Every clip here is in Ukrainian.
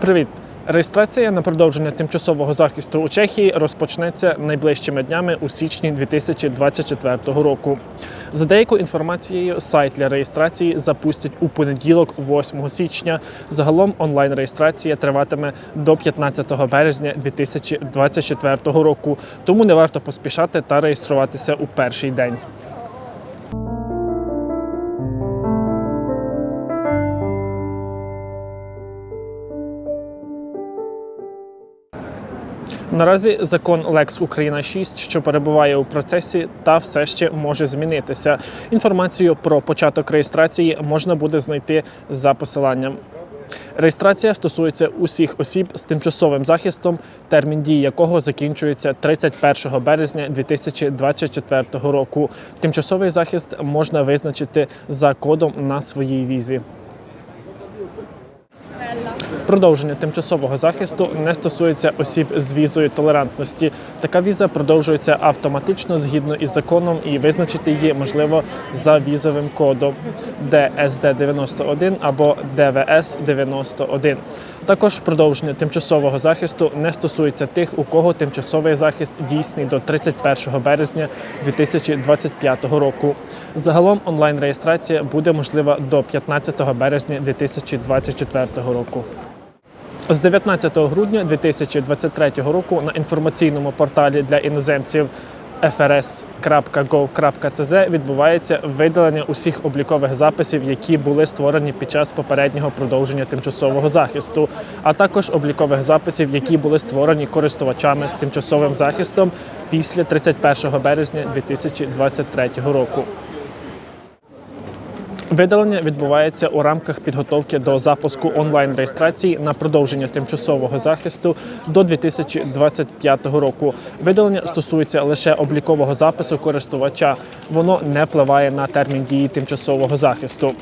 Привіт! Реєстрація на продовження тимчасового захисту у Чехії розпочнеться найближчими днями у січні 2024 року. За деякою інформацією, сайт для реєстрації запустять у понеділок, 8 січня. Загалом онлайн-реєстрація триватиме до 15 березня 2024 року. Тому не варто поспішати та реєструватися у перший день. Наразі закон Лекс Україна 6, що перебуває у процесі, та все ще може змінитися. Інформацію про початок реєстрації можна буде знайти за посиланням. Реєстрація стосується усіх осіб з тимчасовим захистом, термін дії якого закінчується 31 березня 2024 року. Тимчасовий захист можна визначити за кодом на своїй візі. Продовження тимчасового захисту не стосується осіб з візою толерантності. Така віза продовжується автоматично згідно із законом, і визначити її можливо за візовим кодом dsd 91 або ДВС 91 Також продовження тимчасового захисту не стосується тих, у кого тимчасовий захист дійсний до 31 березня 2025 року. Загалом онлайн-реєстрація буде можлива до 15 березня 2024 року. З 19 грудня 2023 року на інформаційному порталі для іноземців frs.gov.cz відбувається видалення усіх облікових записів, які були створені під час попереднього продовження тимчасового захисту, а також облікових записів, які були створені користувачами з тимчасовим захистом після 31 березня 2023 року. Видалення відбувається у рамках підготовки до запуску онлайн-реєстрації на продовження тимчасового захисту до 2025 року. Видалення стосується лише облікового запису користувача. Воно не впливає на термін дії тимчасового захисту.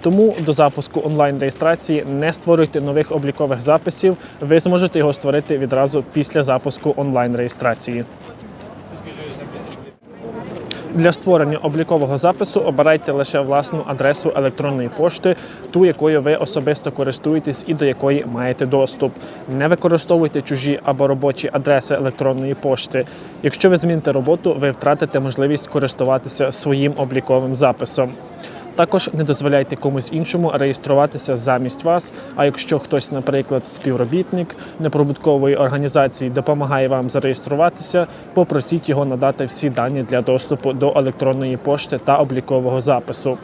Тому до запуску онлайн-реєстрації не створюйте нових облікових записів. Ви зможете його створити відразу після запуску онлайн-реєстрації. Для створення облікового запису обирайте лише власну адресу електронної пошти, ту, якою ви особисто користуєтесь і до якої маєте доступ. Не використовуйте чужі або робочі адреси електронної пошти. Якщо ви зміните роботу, ви втратите можливість користуватися своїм обліковим записом. Також не дозволяйте комусь іншому реєструватися замість вас. А якщо хтось, наприклад, співробітник неприбуткової організації допомагає вам зареєструватися, попросіть його надати всі дані для доступу до електронної пошти та облікового запису.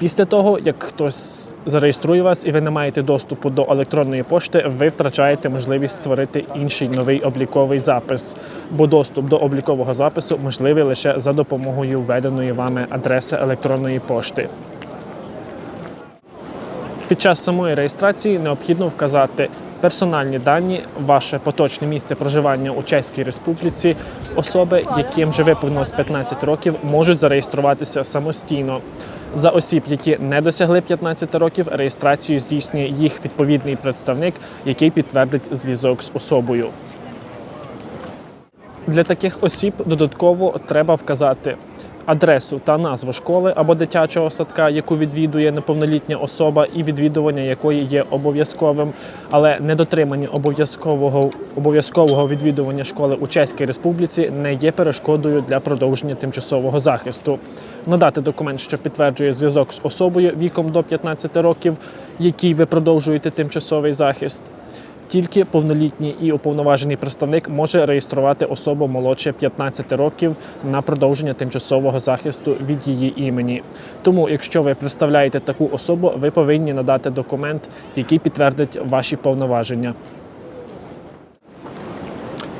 Після того, як хтось зареєструє вас і ви не маєте доступу до електронної пошти, ви втрачаєте можливість створити інший новий обліковий запис, бо доступ до облікового запису можливий лише за допомогою введеної вами адреси електронної пошти. Під час самої реєстрації необхідно вказати персональні дані, ваше поточне місце проживання у Чеській Республіці. Особи, яким вже виповнилось 15 років, можуть зареєструватися самостійно. За осіб, які не досягли 15 років, реєстрацію здійснює їх відповідний представник, який підтвердить зв'язок з особою. Для таких осіб додатково треба вказати адресу та назву школи або дитячого садка, яку відвідує неповнолітня особа, і відвідування якої є обов'язковим, але недотримання обов'язкового обов'язкового відвідування школи у Чеській Республіці не є перешкодою для продовження тимчасового захисту. Надати документ, що підтверджує зв'язок з особою віком до 15 років, який ви продовжуєте тимчасовий захист. Тільки повнолітній і уповноважений представник може реєструвати особу молодше 15 років на продовження тимчасового захисту від її імені. Тому, якщо ви представляєте таку особу, ви повинні надати документ, який підтвердить ваші повноваження.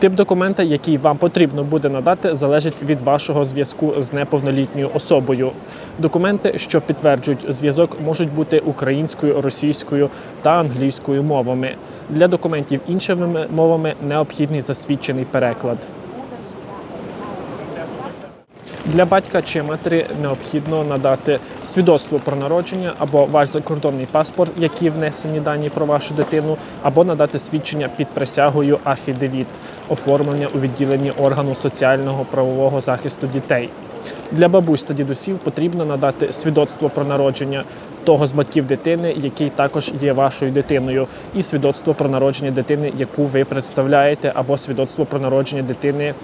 Тип документа, який вам потрібно буде надати, залежить від вашого зв'язку з неповнолітньою особою. Документи, що підтверджують зв'язок, можуть бути українською, російською та англійською мовами. Для документів іншими мовами необхідний засвідчений переклад. Для батька чи матері необхідно надати свідоцтво про народження або ваш закордонний паспорт, які внесені дані про вашу дитину, або надати свідчення під присягою афідевіт, оформлення у відділенні органу соціального правового захисту дітей. Для бабусь та дідусів потрібно надати свідоцтво про народження, того з батьків дитини, який також є вашою дитиною, і свідоцтво про народження дитини, яку ви представляєте, або свідоцтво про народження дитини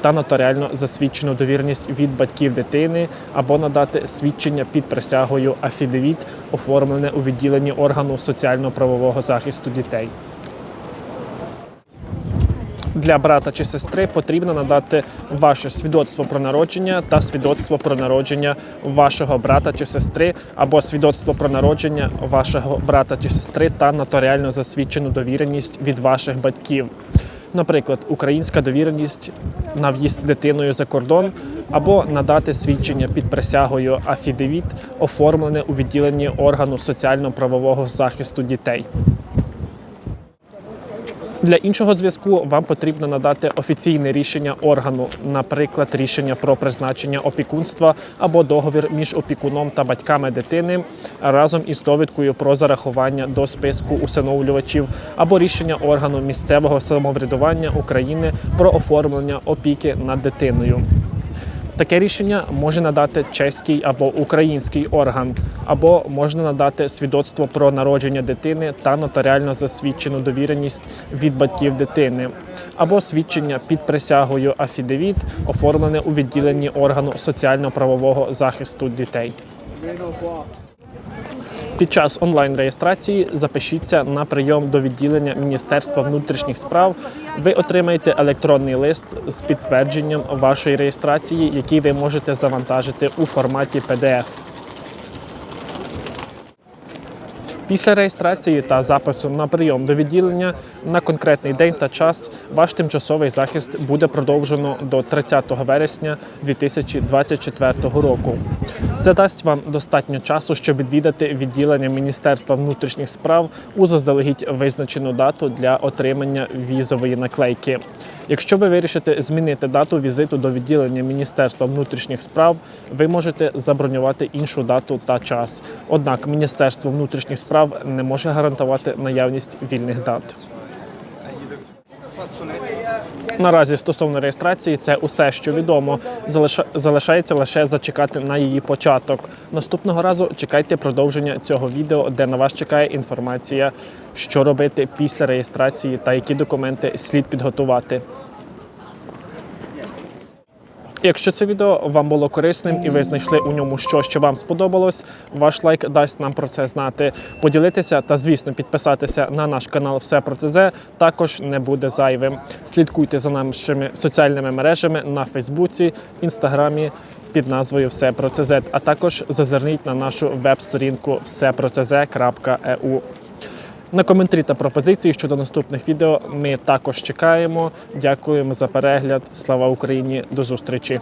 та нотаріально засвідчену довірність від батьків дитини, або надати свідчення під присягою афідевіт, оформлене у відділенні органу соціально-правового захисту дітей. Для брата чи сестри потрібно надати ваше свідоцтво про народження та свідоцтво про народження вашого брата чи сестри, або свідоцтво про народження вашого брата чи сестри та нотаріально засвідчену довіреність від ваших батьків. Наприклад, українська довіреність на в'їзд дитиною за кордон, або надати свідчення під присягою афідевіт, оформлене у відділенні органу соціально-правового захисту дітей. Для іншого зв'язку вам потрібно надати офіційне рішення органу, наприклад, рішення про призначення опікунства або договір між опікуном та батьками дитини разом із довідкою про зарахування до списку усиновлювачів або рішення органу місцевого самоврядування України про оформлення опіки над дитиною. Таке рішення може надати чеський або український орган, або можна надати свідоцтво про народження дитини та нотаріально засвідчену довіреність від батьків дитини, або свідчення під присягою афідевіт, оформлене у відділенні органу соціально-правового захисту дітей. Під час онлайн-реєстрації запишіться на прийом до відділення Міністерства внутрішніх справ. Ви отримаєте електронний лист з підтвердженням вашої реєстрації, який ви можете завантажити у форматі PDF. Після реєстрації та запису на прийом до відділення на конкретний день та час ваш тимчасовий захист буде продовжено до 30 вересня 2024 року. Це дасть вам достатньо часу, щоб відвідати відділення Міністерства внутрішніх справ у заздалегідь визначену дату для отримання візової наклейки. Якщо ви вирішите змінити дату візиту до відділення Міністерства внутрішніх справ, ви можете забронювати іншу дату та час. Однак Міністерство внутрішніх справ не може гарантувати наявність вільних дат. Наразі стосовно реєстрації, це усе, що відомо. Залиша- Залишається лише зачекати на її початок. Наступного разу чекайте продовження цього відео, де на вас чекає інформація, що робити після реєстрації та які документи слід підготувати. Якщо це відео вам було корисним і ви знайшли у ньому щось, що вам сподобалось, ваш лайк дасть нам про це знати. Поділитися та, звісно, підписатися на наш канал Все про ЦЗ також не буде зайвим. Слідкуйте за нашими соціальними мережами на Фейсбуці, Інстаграмі під назвою Все про ЦЗ, а також зазирніть на нашу веб-сторінку всепроцз.eu. На коментарі та пропозиції щодо наступних відео ми також чекаємо. Дякуємо за перегляд. Слава Україні! До зустрічі!